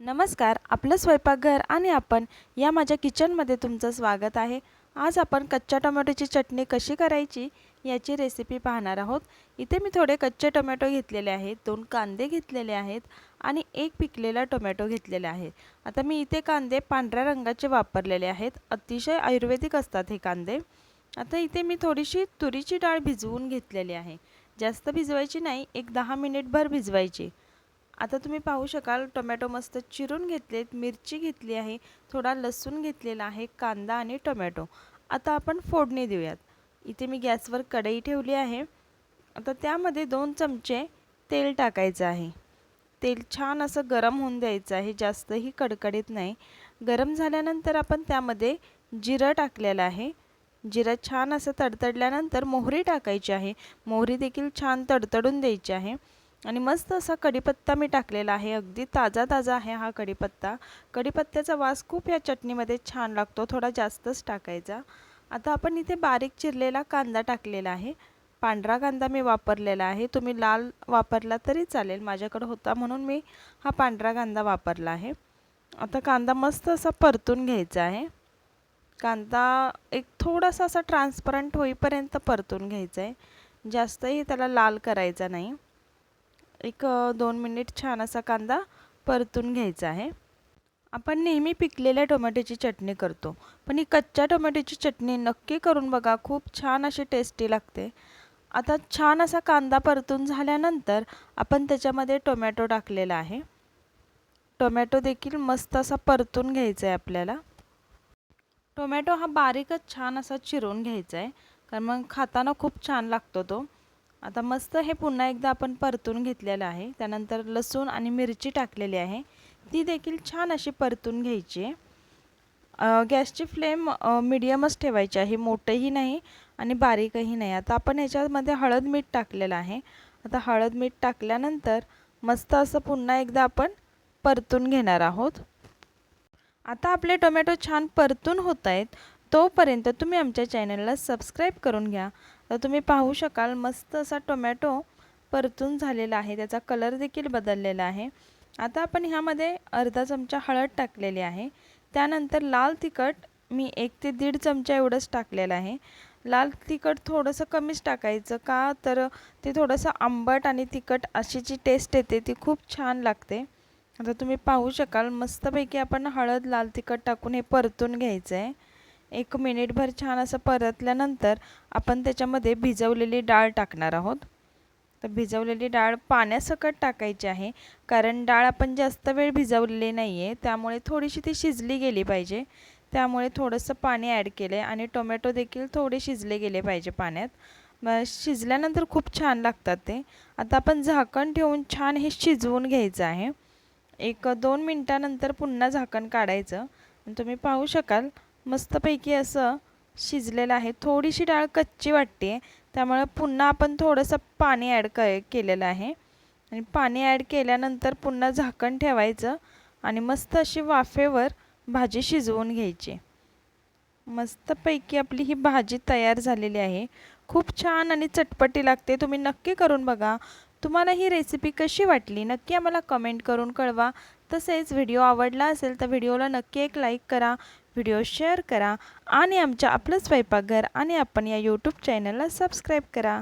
नमस्कार आपलं स्वयंपाकघर आणि आपण या माझ्या किचनमध्ये तुमचं स्वागत आहे. आज आपण कच्च्या टोमॅटोची चटणी कशी करायची याची रेसिपी पाहणार आहोत. इथे मी थोडे कच्चे टोमॅटो घेतलेले आहेत दोन कांदे घेतलेले आहेत आणि एक पिकलेला टोमॅटो घेतलेला आहे. आता मी इथे कांदे पांढऱ्या रंगाचे वापरलेले आहेत. अतिशय आयुर्वेदिक असतात हे कांदे. आता इथे मी थोडीशी तुरीची डाळ भिजवून घेतलेली आहे. जास्त भिजवायची नाही एक दहा मिनिटभर भिजवायची. आता तुम्ही पाहू शकाल टोमॅटो मस्त चिरून घेतलेत मिरची घेतली आहे थोडा लसूण घेतलेला आहे कांदा आणि टोमॅटो. आता आपण फोडणी देऊयात. इथे मी गॅसवर कढई ठेवली आहे. आता त्यामध्ये दोन चमचे तेल टाकायचं आहे. तेल छान असं गरम होऊन द्यायचं आहे जास्तही कडकडीत नाही. गरम झाल्यानंतर आपण त्यामध्ये जिरं टाकलेलं आहे. जिरं छान असं तडतडल्यानंतर मोहरी टाकायची आहे. मोहरी देखील छान तडतडून द्यायची आहे. आणि मस्त असा कढीपत्ता मी टाकलेला आहे. अगदी ताजा ताजा आहे हा कढीपत्ता. कढीपत्त्याचा वास खूप या चटणीमध्ये छान लागतो. थोडा जास्तच टाकायचा. आता आपण इथे बारीक चिरलेला कांदा टाकलेला आहे. पांढरा कांदा मी वापरलेला आहे. तुम्ही लाल वापरला तरी चालेल. माझ्याकडं होता म्हणून मी हा पांढरा कांदा वापरला आहे. आता कांदा मस्त असा परतून घ्यायचा आहे. कांदा एक थोडासा असा ट्रान्सपरंट होईपर्यंत परतून घ्यायचा आहे. जास्तही त्याला लाल करायचा नाही. एक दोन मिनिट छान असा कांदा परतून घ्यायचा आहे. आपण नेहमी पिकलेल्या टोमॅटोची चटणी करतो. पण ही कच्च्या टोमॅटोची चटणी नक्की करून बघा खूप छान अशी टेस्टी लागते. आता छान असा कांदा परतून झाल्यानंतर आपण त्याच्यामध्ये टोमॅटो टाकलेला आहे. टोमॅटो देखील मस्त असा परतून घ्यायचा आहे आपल्याला. टोमॅटो हा बारीकच छान असा चिरून घ्यायचा आहे कारण मग खाताना खूप छान लागतो तो. आता मस्त हे पुन्हा एकदा आपण परतून घेतलेलं आहे. त्यानंतर लसूण आणि मिरची टाकलेली आहे. ती देखील छान अशी परतून घ्यायची आहे. गॅसची फ्लेम मिडियमच ठेवायची आहे. मोठंही नाही आणि बारीकही नाही. आता आपण ह्याच्यामध्ये हळद मीठ टाकलेलं आहे. आता हळद मीठ टाकल्यानंतर मस्त असं पुन्हा एकदा आपण परतून घेणार आहोत. आता आपले टोमॅटो छान परतून होत आहेत. तोपर्यंत तुम्ही आमच्या चॅनलला सबस्क्राईब करून घ्या. तर तुम्ही पाहू शकाल मस्त असा टोमॅटो परतून झालेला आहे. त्याचा कलर देखील बदललेला आहे. आता आपण ह्यामध्ये अर्धा चमचा हळद टाकलेली आहे. त्यानंतर लाल तिखट मी एक ते दीड चमचा एवढंच टाकलेलं आहे. लाल तिखट थोडंसं कमीच टाकायचं का? तर ते थोडंसं आंबट आणि तिखट अशी जी टेस्ट येते ती खूप छान लागते. आता तुम्ही पाहू शकाल मस्तपैकी आपण हळद लाल तिखट टाकून हे परतून घ्यायचं आहे एक मिनिटभर छान असं परतल्यानंतर आपण त्याच्यामध्ये भिजवलेली डाळ टाकणार आहोत. तर भिजवलेली डाळ पाण्यासकट टाकायची आहे. कारण डाळ आपण जास्त वेळ भिजवलेली नाही आहे त्यामुळे थोडीशी ती शिजली गेली पाहिजे. त्यामुळे थोडंसं पाणी ॲड केलं आहे आणि टोमॅटो देखील थोडे शिजले गेले पाहिजे पाण्यात. मग शिजल्यानंतर खूप छान लागतात ते. आता आपण झाकण ठेवून छान हे शिजवून घ्यायचं आहे. एक दोन मिनटानंतर पुन्हा झाकण काढायचं. तुम्ही पाहू शकाल. मस्तपैकी असं शिजलेलं आहे. थोडीशी डाळ कच्ची वाटते. त्यामुळे पुन्हा आपण थोडंसं पाणी ॲड क केलेलं आहे. आणि पाणी ॲड केल्यानंतर पुन्हा झाकण ठेवायचं. आणि मस्त अशी वाफेवर भाजी शिजवून घ्यायची. मस्तपैकी आपली ही भाजी तयार झालेली आहे. खूप छान आणि चटपटी लागते. तुम्ही नक्की करून बघा. तुम्हाला ही रेसिपी कशी वाटली? नक्की आम्हाला कमेंट करून कळवा. तसेच व्हिडिओ आवडला असेल तर व्हिडिओला नक्की एक लाईक करा व्हिडिओ शेअर करा आणि आमच्या आपलं स्वयंपाकघर आणि आपण या यूट्यूब चॅनलला सबस्क्राईब करा.